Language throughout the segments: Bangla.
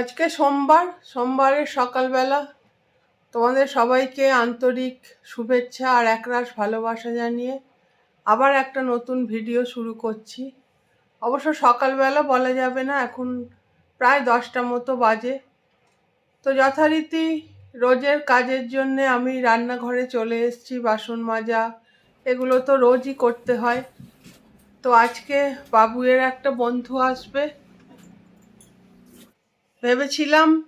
আজকে সোমবার, সোমবারের সকালবেলা তোমাদের সবাইকে আন্তরিক শুভেচ্ছা আর একরাশ ভালোবাসা জানিয়ে আবার একটা নতুন ভিডিও শুরু করছি। অবশ্য সকালবেলা বলা যাবে না, এখন প্রায় দশটা মতো বাজে। তো যথারীতি রোজের কাজের জন্যে আমি রান্নাঘরে চলে এসেছি, বাসন মাজা, এগুলো তো রোজই করতে হয়। তো আজকে বাবুয়ের একটা বন্ধু আসবে ভেবেছিলাম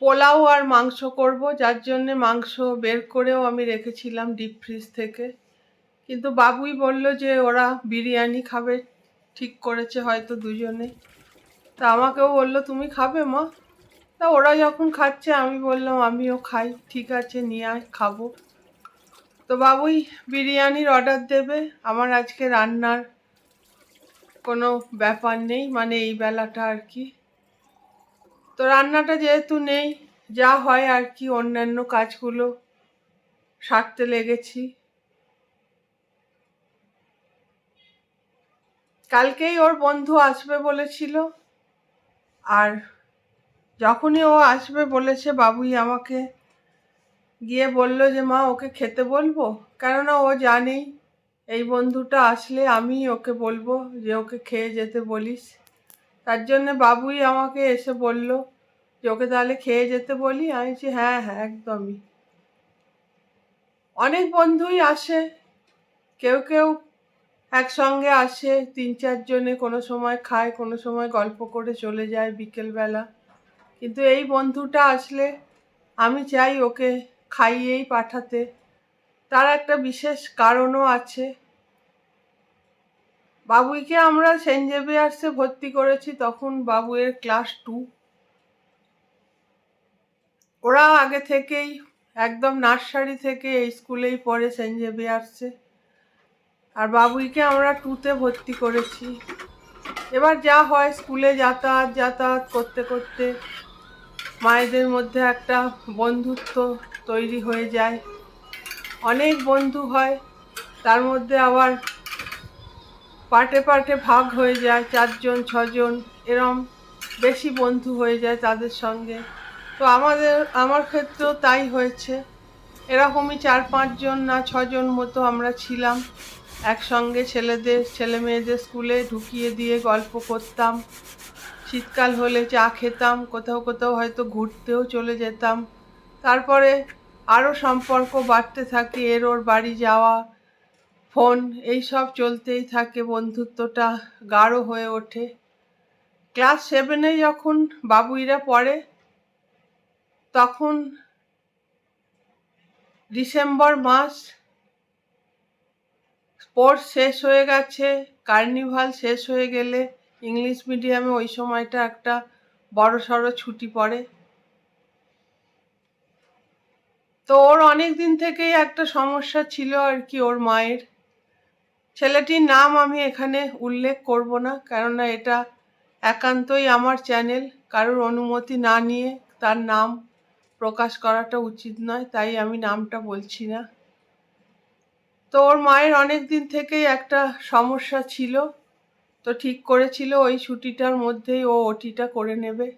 পোলাও আর মাংস করব, যার জন্যে মাংস বের করেও আমি রেখেছিলাম ডিপ ফ্রিজ থেকে। কিন্তু বাবুই বলল যে ওরা বিরিয়ানি খাবে, ঠিক করেছে হয়তো দুজনে। তা আমাকেও বলল, তুমি খাবে মা? তা ওরা যখন খাচ্ছে, আমি বললাম, আমিও খাই, ঠিক আছে, নিয়ে আয়, খাব। তো বাবুই বিরিয়ানির অর্ডার দেবে। আমার আজকে রান্নার কোনো ব্যাপার নেই মানে এই বেলাটা আর কি। তো রান্নাটা যেহেতু নেই, যা হয় আর কি অন্যান্য কাজগুলো, সারতে লেগেছি। কালকেই ওর বন্ধু আসবে বলেছিল, আর যখনই ও আসবে বলেছে, বাবুই আমাকে গিয়ে বলল যে, মা, ওকে খেতে বলব? কেননা ও জানেই, এই বন্ধুটা আসলে আমি ওকে বলব যে, ওকে খেয়ে যেতে বলিস। তার জন্যে বাবুই আমাকে এসে বলল যে ওকে তাহলে খেয়ে যেতে বলি? আমি বলছি হ্যাঁ হ্যাঁ একদমই। অনেক বন্ধুই আসে। কেউ কেউ একসঙ্গে আসে, তিন চারজনে কোনো সময় খায়, কোনো সময় গল্প করে চলে যায় বিকেলবেলা। কিন্তু এই বন্ধুটা আসলে আমি চাই ওকে খাইয়েই পাঠাতে। তার একটা বিশেষ কারণও আছে। বাবুইকে আমরা সেন্ট জেভিয়ার্সে ভর্তি করেছি, তখন বাবুয়ের ক্লাস টু ওরা আগে থেকেই একদম নার্সারি থেকে এই স্কুলেই পড়ে সেন্ট জেভিয়ার্সে আর বাবুইকে আমরা টুতে ভর্তি করেছি। এবার যা হয়, স্কুলে যাতায়াত যাতায়াত করতে করতে মায়েদের মধ্যে একটা বন্ধুত্ব তৈরি হয়ে যায়। অনেক বন্ধু হয়, তার মধ্যে আবার পার্টে পার্টে ভাগ হয়ে যায়, চারজন, ছজন, এরম বেশি বন্ধু হয়ে যায় তাদের সঙ্গে। তো আমাদের, আমার ক্ষেত্রেও তাই হয়েছে। এরকমই চার পাঁচজন না ছজন মতো আমরা ছিলাম। একসঙ্গে ছেলেদের ছেলে মেয়েদের স্কুলে ঢুকিয়ে দিয়ে গল্প করতাম। শীতকাল হলে চা খেতাম, কোথাও কোথাও হয়তো ঘুরতেও চলে যেতাম। তারপরে আরও সম্পর্ক বাড়তে থাকে, এর ওর বাড়ি যাওয়া ফোন এই সব চলতেই থাকে, বন্ধুত্বটা গাঢ় হয়ে ওঠে। ক্লাস সেভেনে যখন বাবুইরা পড়ে, তখন ডিসেম্বর মাস, স্পোর্টস শেষ হয়ে গেছে, কার্নিভাল শেষ হয়ে গেলে ইংলিশ মিডিয়ামে ওই সময়টা একটা বড় সড়ো ছুটি পড়ে। তো ওর অনেক দিন থেকেই একটা সমস্যা ছিল আর কি ওর মায়ের। ছেলেটির নাম আমি এখানে উল্লেখ করব না, কেননা এটা একান্তই আমার চ্যানেল। কারোর অনুমতি না নিয়ে তার নাম প্রকাশ করাটা উচিত নয়, তাই আমি নামটা বলছি না। তো ওর মায়ের অনেক দিন থেকেই একটা সমস্যা ছিল, তো ঠিক করেছিল, ওই ছুটিটার মধ্যেই ও ওটিটা করে নেবে।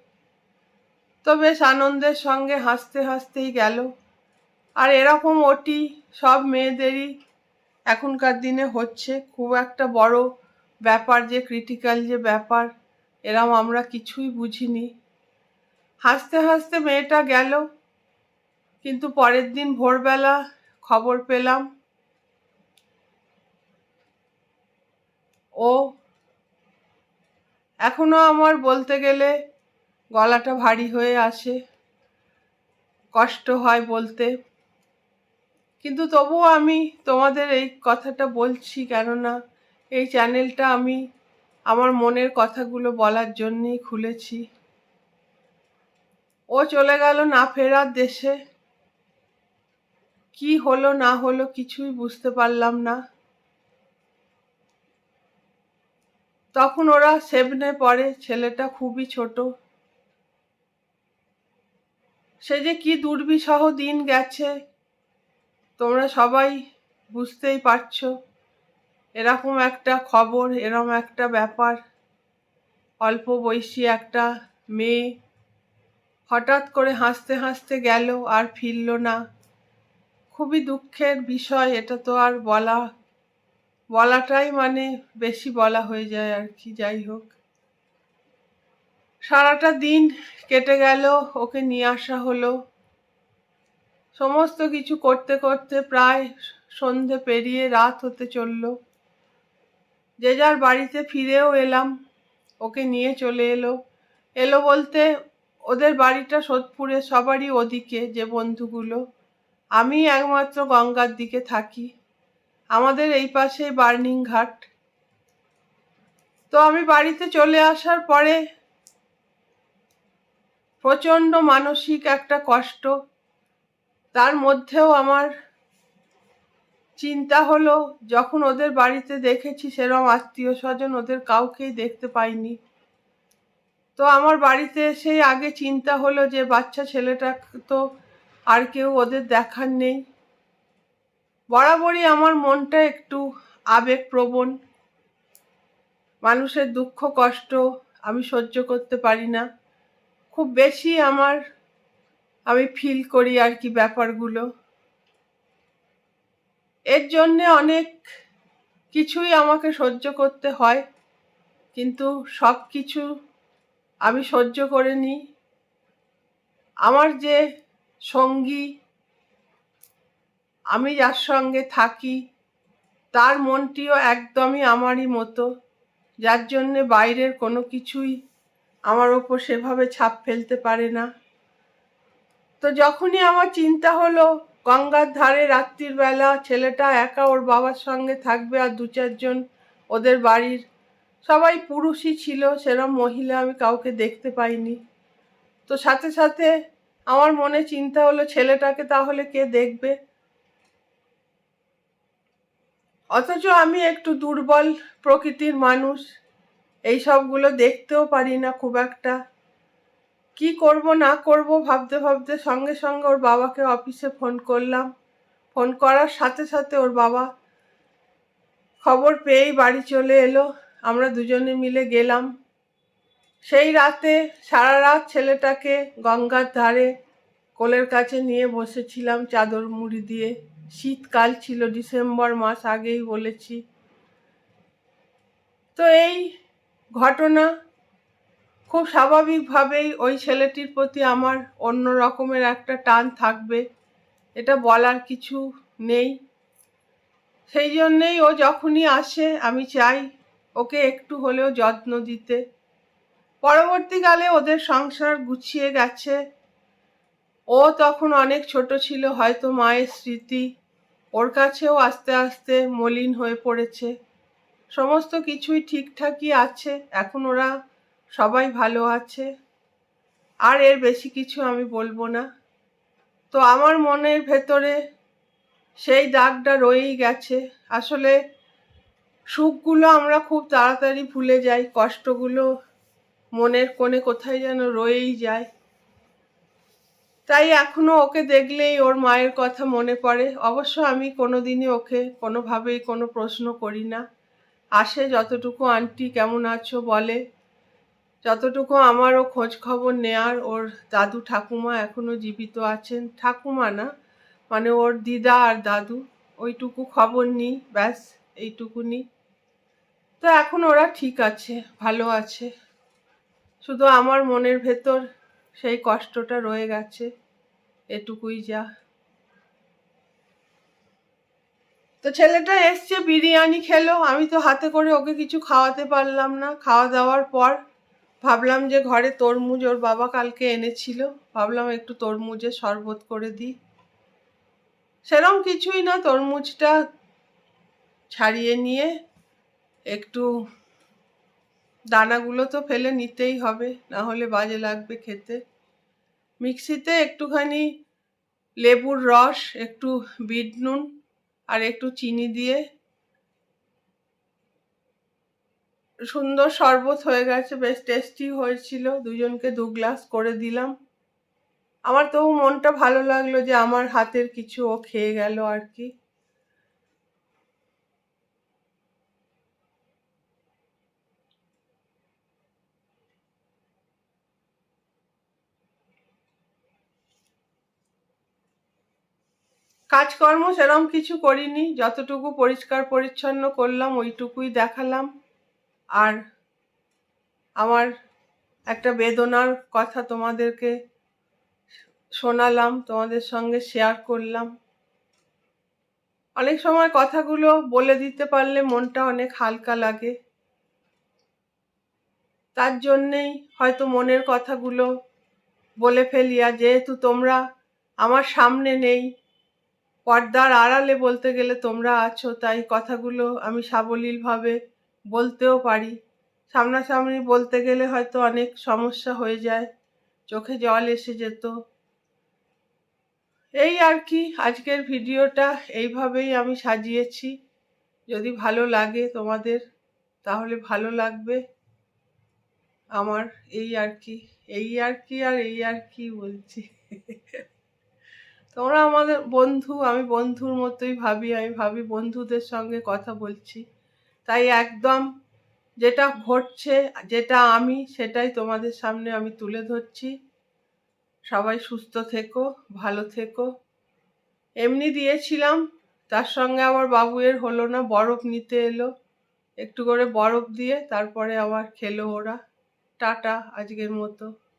তো বেশ আনন্দের সঙ্গে হাসতে হাসতেই গেল। আর এরকম ওটি সব মেয়েদেরই এখনকার দিনে হচ্ছে খুব একটা বড় ব্যাপার যে ক্রিটিক্যাল যে ব্যাপার এরম আমরা কিছুই বুঝিনি। হাসতে হাসতে মেয়েটা গেল, কিন্তু পরের দিন ভোরবেলা খবর পেলাম, ও এখনও আমার বলতে গেলে গলাটা ভারী হয়ে আসে, কষ্ট হয় বলতে। কিন্তু তবুও আমি তোমাদের এই কথাটা বলছি কেননা এই চ্যানেলটা আমি আমার মনের কথাগুলো বলার জন্যেই খুলেছি। ও চলে গেল না ফেরার দেশে। কি হলো না হলো কিছুই বুঝতে পারলাম না। তখন ওরা সেভেনে পড়ে, ছেলেটা খুবই ছোট। সে যে কি দুর্বিষহ দিন গেছে তোমরা সবাই বুঝতেই পারছ, এরকম একটা খবর এরকম একটা ব্যাপার। অল্প বয়সী একটা মেয়ে হঠাৎ করে হাসতে হাসতে গেল, আর ফিরল না। খুবই দুঃখের বিষয়, এটা তো আর বলা, বলাটাই মানে বেশি বলা হয়ে যায় আর কি, যাই হোক। সারাটা দিন কেটে গেল, ওকে নিয়ে আসা হলো। সমস্ত কিছু করতে করতে প্রায় সন্ধে পেরিয়ে রাত হতে চলল। যে যার বাড়িতে ফিরেও এলাম, ওকে নিয়ে চলে এলো। এলো বলতে, ওদের বাড়িটা সোদপুরে, সবারই ওদিকে যে বন্ধুগুলো। আমি একমাত্র গঙ্গার দিকে থাকি। আমাদের এই পাশে বার্নিং ঘাট তো আমি বাড়িতে চলে আসার পরে প্রচণ্ড মানসিক একটা কষ্ট তার মধ্যেও আমার চিন্তা হলো, যখন ওদের বাড়িতে দেখেছি সেরকম আত্মীয় স্বজন ওদের কাউকেই দেখতে পাইনি। তো আমার বাড়িতে এসেই আগে চিন্তা হলো যে, বাচ্চা ছেলেটা তো আর কেউ ওদের দেখার নেই। বরাবরই আমার মনটা একটু আবেগপ্রবণ। মানুষের দুঃখ, কষ্ট আমি সহ্য করতে পারি না। খুব বেশি আমার আমি ফিল করি আর কি ব্যাপারগুলো। এর জন্যে অনেক কিছুই আমাকে সহ্য করতে হয়, কিন্তু সব কিছু আমি সহ্য করে নিই। আমার যে সঙ্গী, আমি যার সঙ্গে থাকি, তার মনটিও একদমই আমারই মতো। যার জন্যে বাইরের কোনো কিছুই আমার ওপর সেভাবে ছাপ ফেলতে পারে না। তো যখনই আমার চিন্তা হলো, গঙ্গার ধারে রাত্রির বেলা ছেলেটা একা ওর বাবার সঙ্গে থাকবে আর দু চারজন ওদের বাড়ির সবাই পুরুষই ছিল, সেরম মহিলা আমি কাউকে দেখতে পাইনি। তো সাথে সাথে আমার মনে চিন্তা হলো, ছেলেটাকে তাহলে কে দেখবে? অথচ আমি একটু দুর্বল প্রকৃতির মানুষ, এই সবগুলো দেখতেও পারি না খুব একটা। কি করব, না করব ভাবতে ভাবতে সঙ্গে সঙ্গে ওর বাবাকে অফিসে ফোন করলাম। ফোন করার সাথে সাথে ওর বাবা খবর পেয়েই বাড়ি চলে এলো। আমরা দুজনে মিলে গেলাম। সেই রাতে সারা রাত ছেলেটাকে গঙ্গার ধারে কোলের কাছে নিয়ে বসেছিলাম চাদর মুড়ি দিয়ে। শীতকাল ছিল, ডিসেম্বর মাস আগেই বলেছি। তো এই ঘটনা খুব স্বাভাবিকভাবেই ওই ছেলেটির প্রতি আমার অন্য রকমের একটা টান থাকবে। এটা বলার কিছু নেই। সেই জন্যেই ও যখনই আসে, আমি চাই ওকে একটু হলেও যত্ন দিতে। পরবর্তীকালে ওদের সংসার গুছিয়ে গেছে। ও তখন অনেক ছোট ছিল, হয়তো মায়ের স্মৃতি। ওর কাছেও আস্তে আস্তে মলিন হয়ে পড়েছে। সমস্ত কিছুই ঠিকঠাকই আছে। এখন ওরা সবাই ভালো আছে। আর এর বেশি কিছু আমি বলব না। তো আমার মনের ভেতরে সেই দাগটা রয়েই গেছে। আসলে সুখগুলো আমরা খুব তাড়াতাড়ি ভুলে যাই, কষ্টগুলো মনের কোণে কোথায় যেন রয়েই যায়। তাই এখনও ওকে দেখলেই ওর মায়ের কথা মনে পড়ে। অবশ্য আমি কোনোদিনই ওকে কোনোভাবেই কোনো প্রশ্ন করি না। আসে যতটুকু আন্টি কেমন আছো বলে। যতটুকু আমারও খোঁজ খবর নেয়ার, ওর দাদু ঠাকুমা এখনও জীবিত আছেন। ঠাকুমা না মানে ওর দিদা আর দাদু, ওইটুকু খবর নিই, ব্যাস এইটুকুনি তো এখন ওরা ঠিক আছে, ভালো আছে। শুধু আমার মনের ভেতর সেই কষ্টটা রয়ে গেছে, এটুকুই যা। তো ছেলেটা এসছে, বিরিয়ানি খেলো। আমি তো হাতে করে ওকে কিছু খাওয়াতে পারলাম না। খাওয়া দাওয়ার পর ভাবলাম যে ঘরে তরমুজ ওর বাবা কালকে এনেছিল। ভাবলাম একটু তরমুজের শরবত করে দিই। সেরম কিছুই না, তরমুজটা ছাড়িয়ে নিয়ে একটু দানাগুলো তো ফেলে নিতেই হবে, না হলে বাজে লাগবে খেতে। মিক্সিতে একটুখানি লেবুর রস, একটু বিট নুন আর একটু চিনি দিয়ে সুন্দর শরবত হয়ে গেছে, বেশ টেস্টি হয়েছিল। দুজনকে দু গ্লাস করে দিলাম। আমার তবু মনটা ভালো লাগল যে আমার হাতের কিছু ও খেয়ে গেল আর কি। কাজকর্ম সেরম কিছু করিনি, যতটুকু পরিষ্কার পরিচ্ছন্ন করলাম, ওইটুকুই দেখালাম। আর আমার একটা বেদনার কথা তোমাদেরকে শোনালাম, তোমাদের সঙ্গে শেয়ার করলাম। অনেক সময় কথাগুলো বলে দিতে পারলে মনটা অনেক হালকা লাগে। তার জন্যেই হয়তো মনের কথাগুলো বলে ফেলিয়া যেহেতু তোমরা আমার সামনে নেই, পর্দার আড়ালে বলতে গেলে তোমরা আছো, তাই কথাগুলো আমি সাবলীলভাবে বলতেও পারি। সামনাসামনি বলতে গেলে হয়তো অনেক সমস্যা হয়ে যায়। চোখে জল এসে যেত। এই আর কি, আজকের ভিডিওটা এইভাবেই আমি সাজিয়েছি। যদি ভালো লাগে তোমাদের, তাহলে ভালো লাগবে। আমার এই আর কি, এই আর কি আর এই আর কি বলছি। তোমরা আমাদের বন্ধু, আমি বন্ধুর মতোই ভাবি, আমি ভাবি বন্ধুদের সঙ্গে কথা বলছি। তাই একদম যেটা ঘটছে, যেটা আমি, সেটাই তোমাদের সামনে আমি তুলে ধরছি। সবাই সুস্থ থেকো, ভালো থেকো। এমনি দিয়েছিলাম, তার সঙ্গে আবার বাবুয়ের হলো না, বরফ নিতে এলো। একটু করে বরফ দিয়ে, তারপরে আবার খেলো ওরা। টাটা, আজকের মতো।